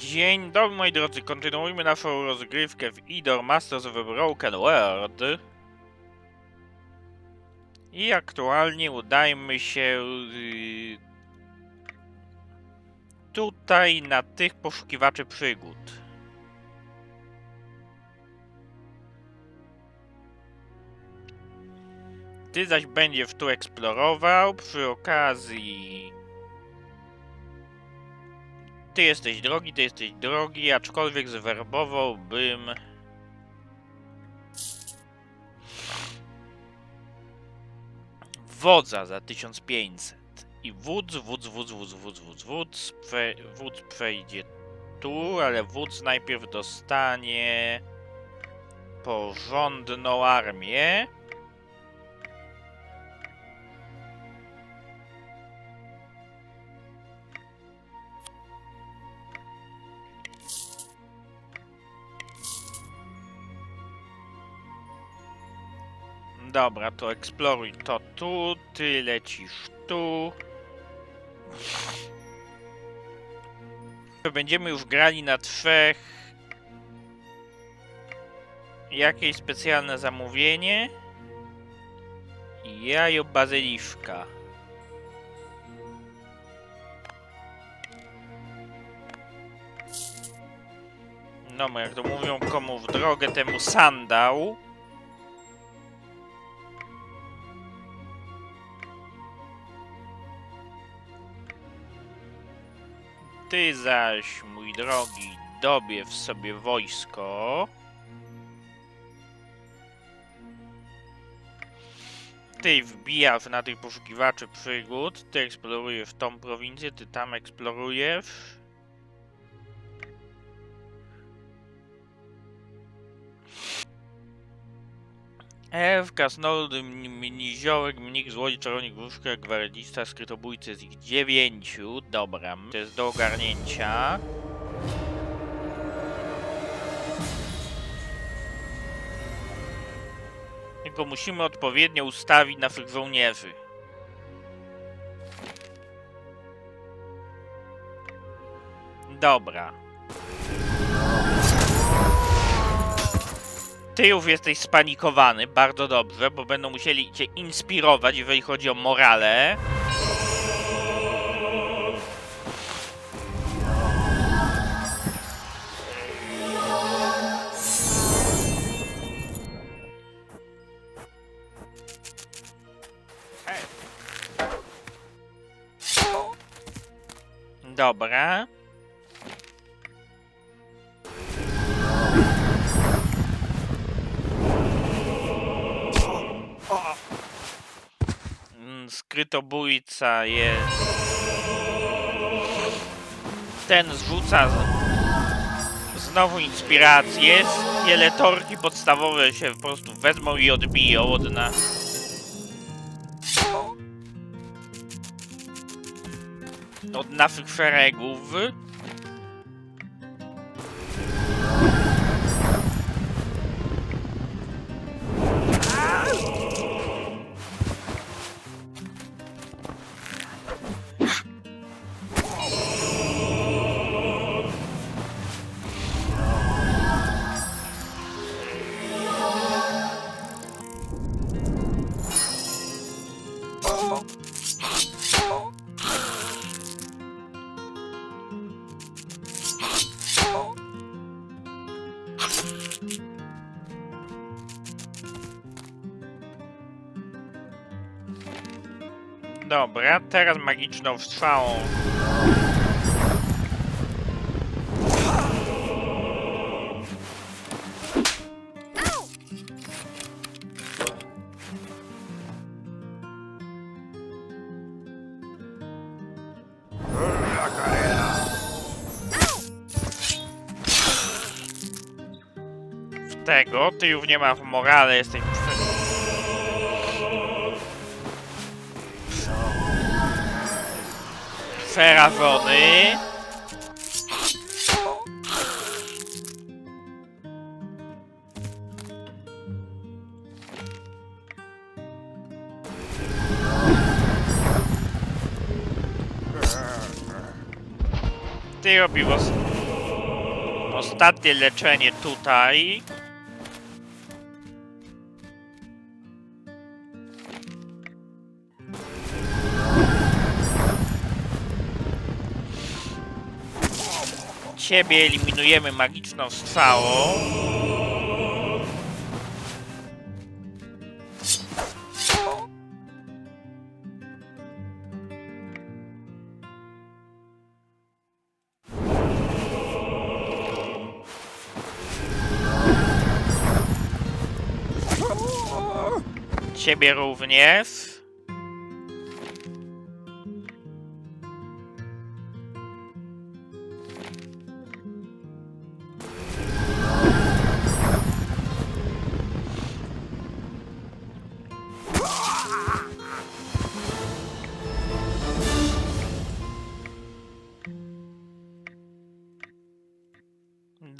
Dzień dobry moi drodzy, kontynuujmy naszą rozgrywkę w Idor Masters of the Broken World. I aktualnie udajmy się y, tutaj na tych poszukiwaczy przygód. Ty zaś będziesz tu eksplorował przy okazji ty jesteś drogi, ty jesteś drogi, aczkolwiek zwerbowałbym... Wodza za 1500. I wódz, wódz, wódz, wódz, wódz, wódz, wódz, prze, wódz przejdzie tu, ale wódz najpierw dostanie porządną armię. Dobra, to eksploruj to tu, ty lecisz tu. Będziemy już grali na trzech. Jakieś specjalne zamówienie? Jajo bazyliszka. No, jak to mówią, komu w drogę, temu sandał. Ty zaś, mój drogi, dobie w sobie wojsko. Ty wbijasz na tych poszukiwaczy przygód, ty eksplorujesz tą prowincję, ty tam eksplorujesz. Elf, krasnolud, mni- niziołek, mnik, złodziej, czarownik, wróżka, gwardzista, skrytobójcy z ich dziewięciu. Dobra, to jest do ogarnięcia. Tylko musimy odpowiednio ustawić naszych żołnierzy. Dobra. Ty już jesteś spanikowany, bardzo dobrze, bo będą musieli cię inspirować, jeżeli chodzi o morale. Jest. Ten zrzuca znowu inspirację. Szkieletorki podstawowe się po prostu wezmą i odbiją od nas. Od naszych szeregów. Magiczną strzałą. Tego, ty już nie ma w morale, jesteś przy... Ferazony. Ty robiło... Ostatnie leczenie tutaj. Ciebie eliminujemy magiczną strzałą. Ciebie również.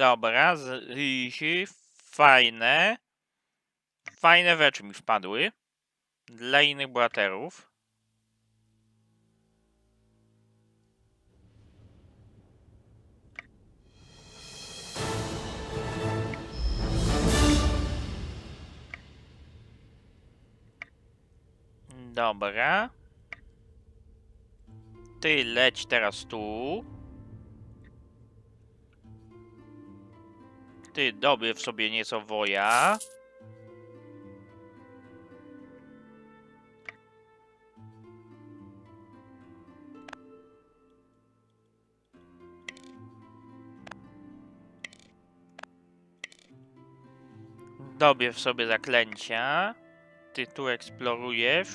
Dobra, z, y, fajne. Fajne rzeczy mi wpadły. Dla innych bohaterów. Dobra. Ty leć teraz tu. Ty dobierz sobie nieco woja. Dobierz sobie zaklęcia. Ty tu eksplorujesz.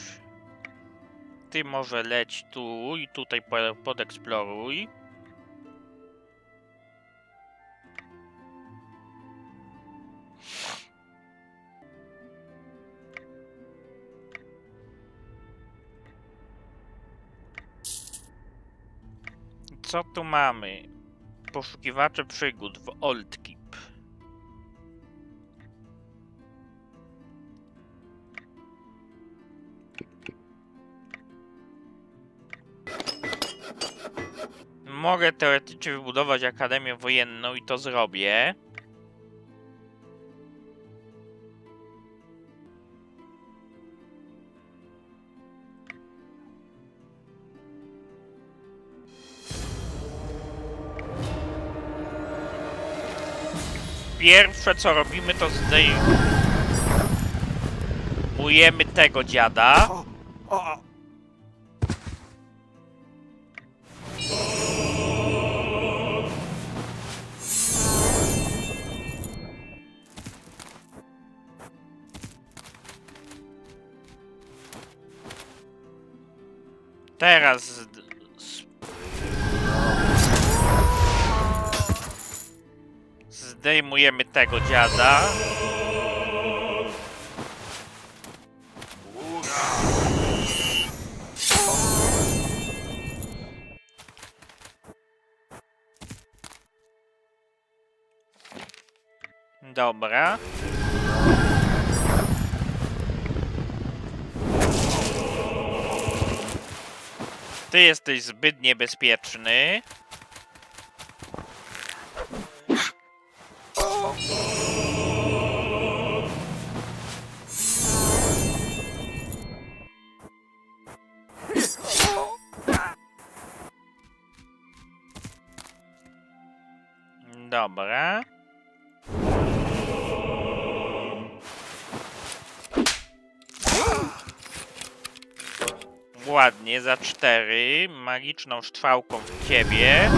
Ty może leć tu i tutaj po- Co tu mamy? Poszukiwacze przygód w Old Keep. Mogę teoretycznie wybudować Akademię Wojenną i to zrobię. Pierwsze co robimy to zdejmujemy tego dziada. Teraz zdejmujemy tego dziada. Dobra. Ty jesteś zbyt niebezpieczny. Za cztery. Magiczną strzałką w ciebie.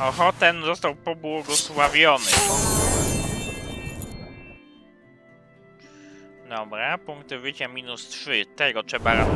Oho, ten został pobłogosławiony. Dobra, punkty wycia minus 3. Tego trzeba...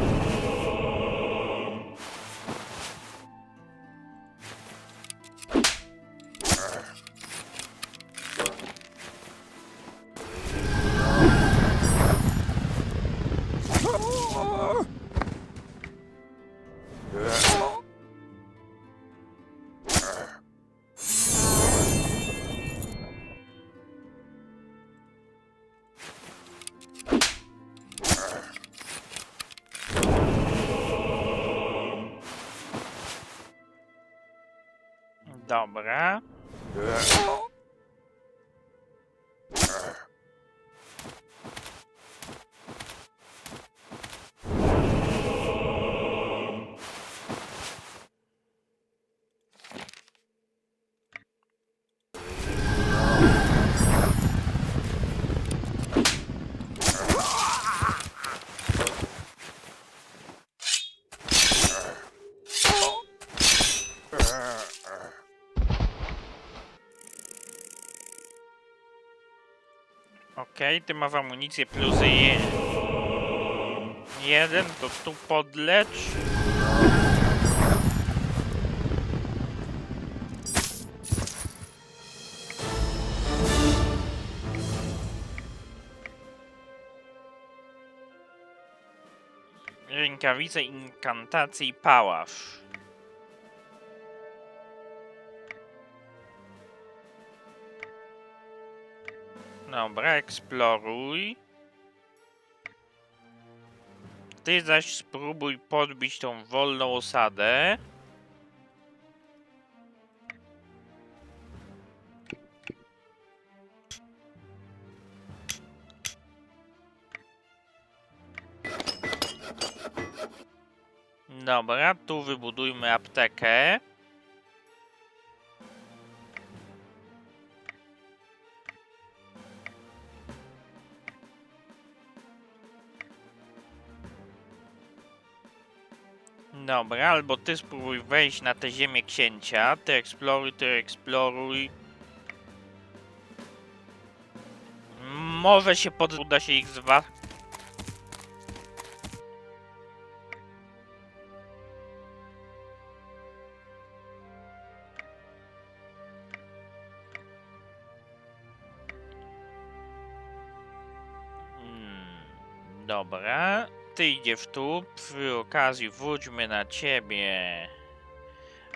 ra- Dobra. Okej, ty masz amunicję plus je... jeden, to tu podlecz. Rękawice inkantacji pałasz. Dobra, eksploruj. Ty zaś spróbuj podbić tą wolną osadę. Dobra, tu wybudujmy aptekę. Dobra, albo ty spróbuj wejść na tę ziemię księcia. Ty eksploruj, ty eksploruj. Może się pod... uda się ich zwa... Hmm, dobra. Ty idziesz tu, przy okazji wróćmy na ciebie.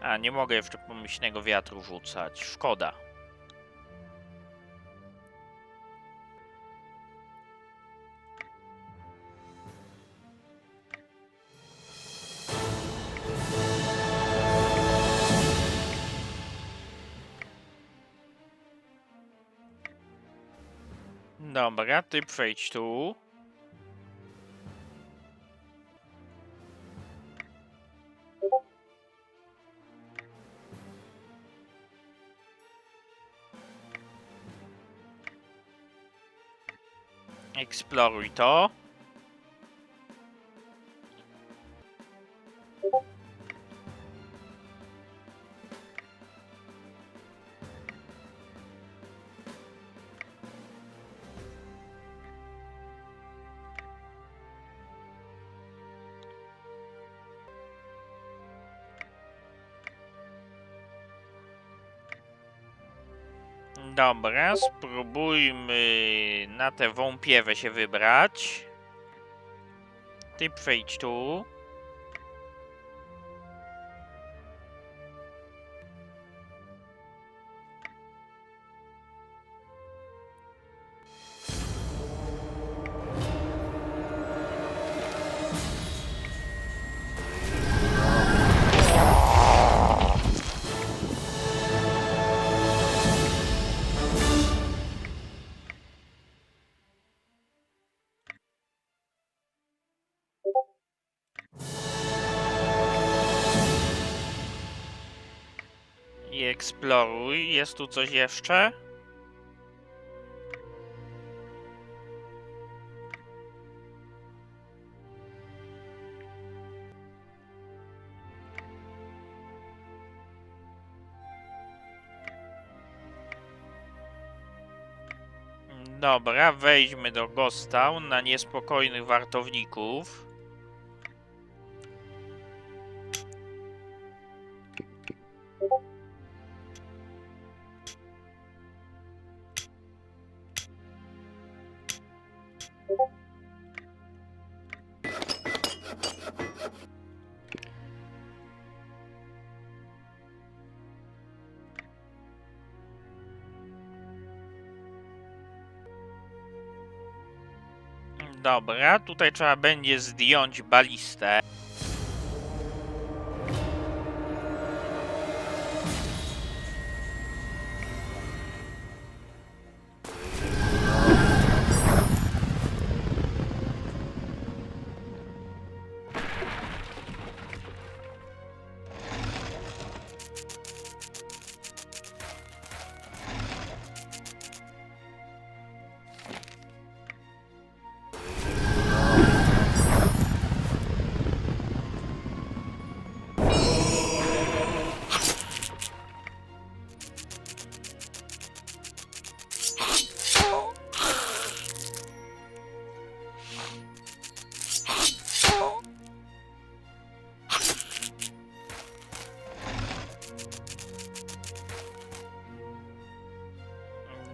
A, nie mogę jeszcze pomyślnego wiatru rzucać, szkoda. Dobra, ty przejdź tu. Eksploruj to. Dobra, spróbujmy na tę wąpiewę się wybrać. Ty przejdź tu. I eksploruj. Jest tu coś jeszcze? Dobra, wejdźmy do Ghost Town na niespokojnych wartowników. Dobra, tutaj trzeba będzie zdjąć balistę.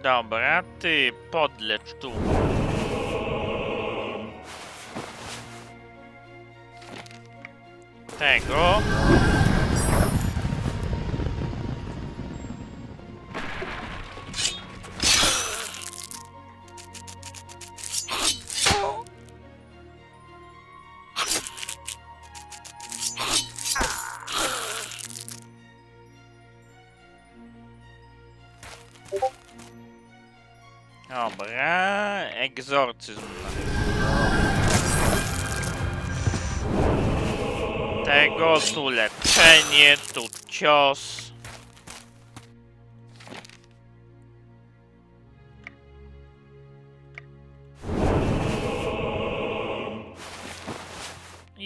Dobra, ty podlecz tu. Tego.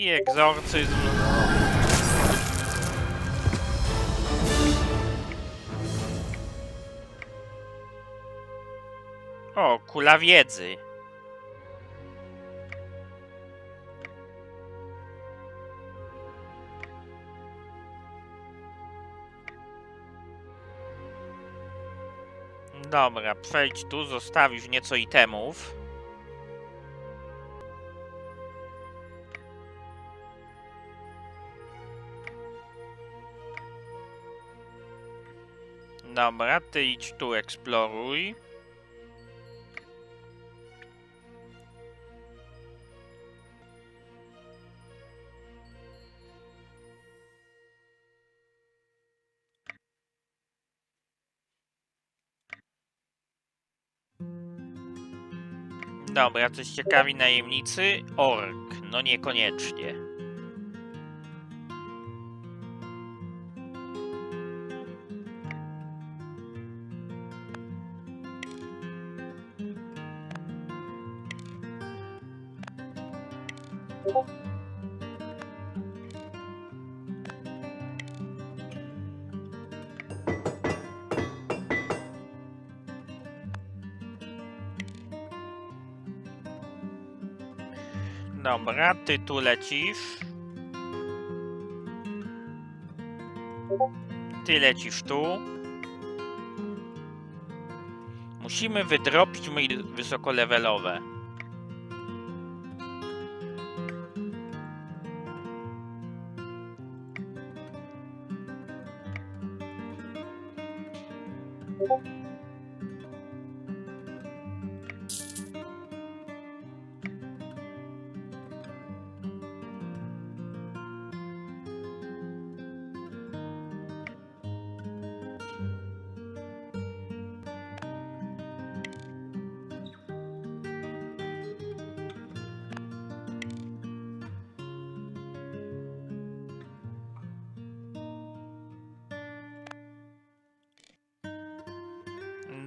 I egzorcyzm. O, kula wiedzy. Dobra, przejdź tu, zostawisz nieco itemów. Dobra, ty idź tu, eksploruj. Dobra, coś ciekawi najemnicy? Ork, no niekoniecznie. Dobra, ty tu lecisz. Ty lecisz tu. Musimy wydrobić mail wysokolevelowe.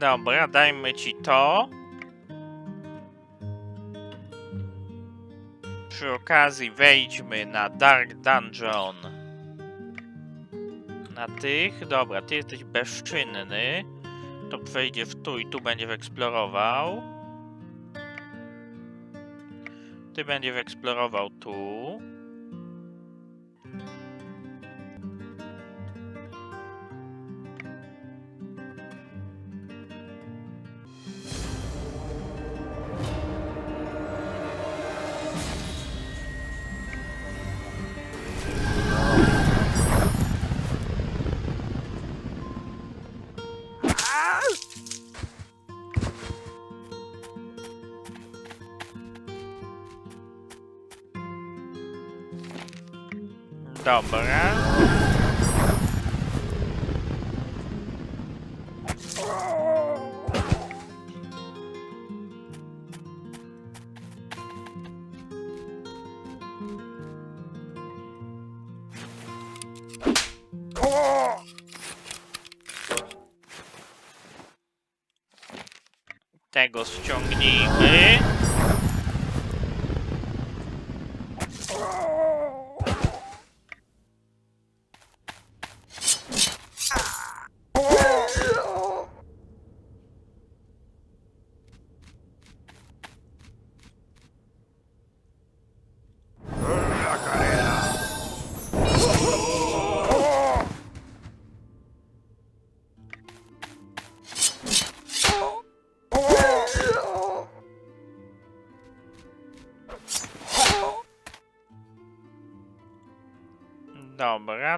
Dobra, dajmy ci to. Przy okazji wejdźmy na Dark Dungeon. Na tych. Dobra, ty jesteś bezczynny. To przejdziesz tu i tu będziesz eksplorował. Ty będziesz eksplorował tu. Dobra.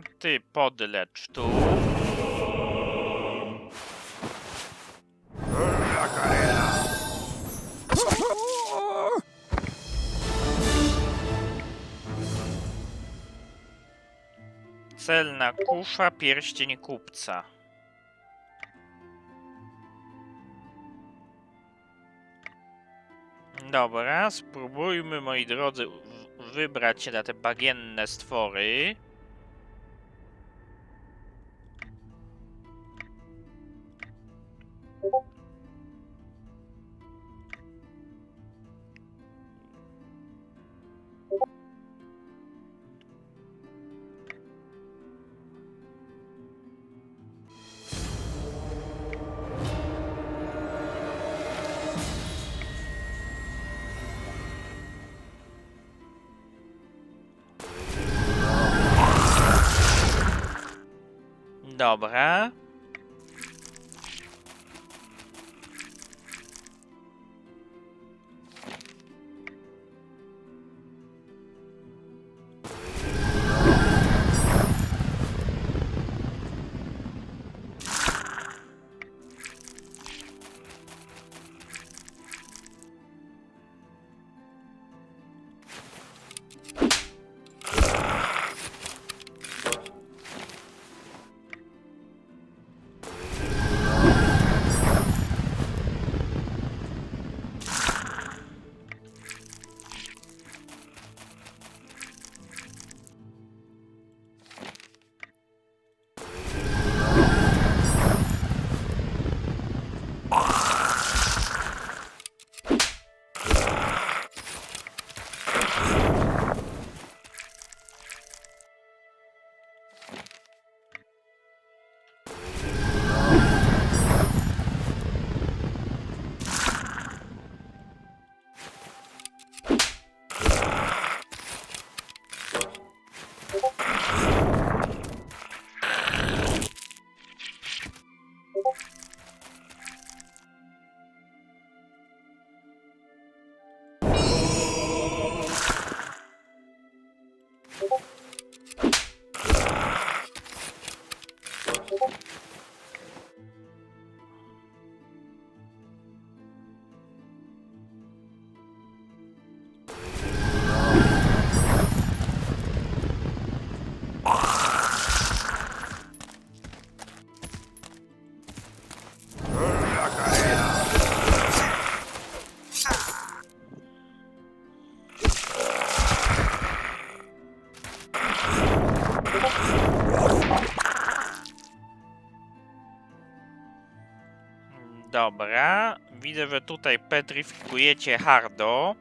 Ty podlecz tu. Celna kusza, pierścień kupca. Dobra, spróbujmy, moi drodzy, wybrać się na te bagienne stwory. Dobra. Dobra. Widzę, że tutaj petryfikujecie hardo.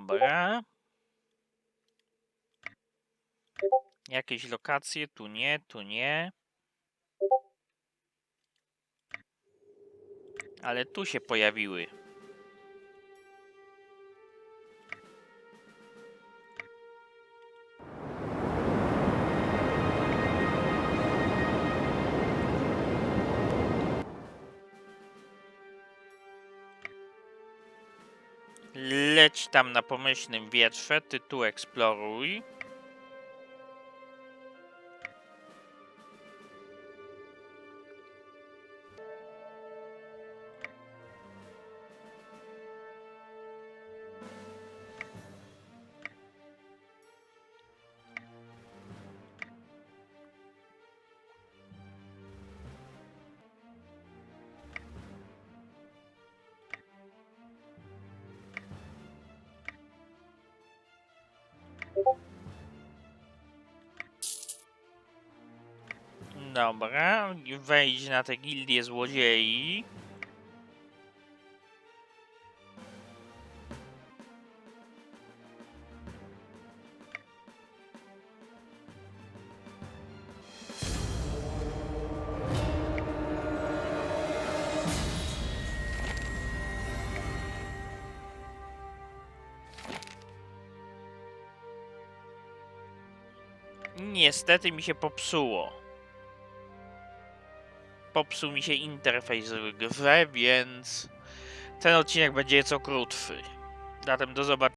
Dobra. Jakieś lokacje? Tu nie, tu nie. Ale tu się pojawiły. Leć tam na pomyślnym wietrze, ty tu eksploruj. Dobra, wejdź na tę gildię złodziei. Niestety mi się popsuło. Popsuł mi się interfejs w grze, więc ten odcinek będzie co krótszy. Zatem do zobaczenia.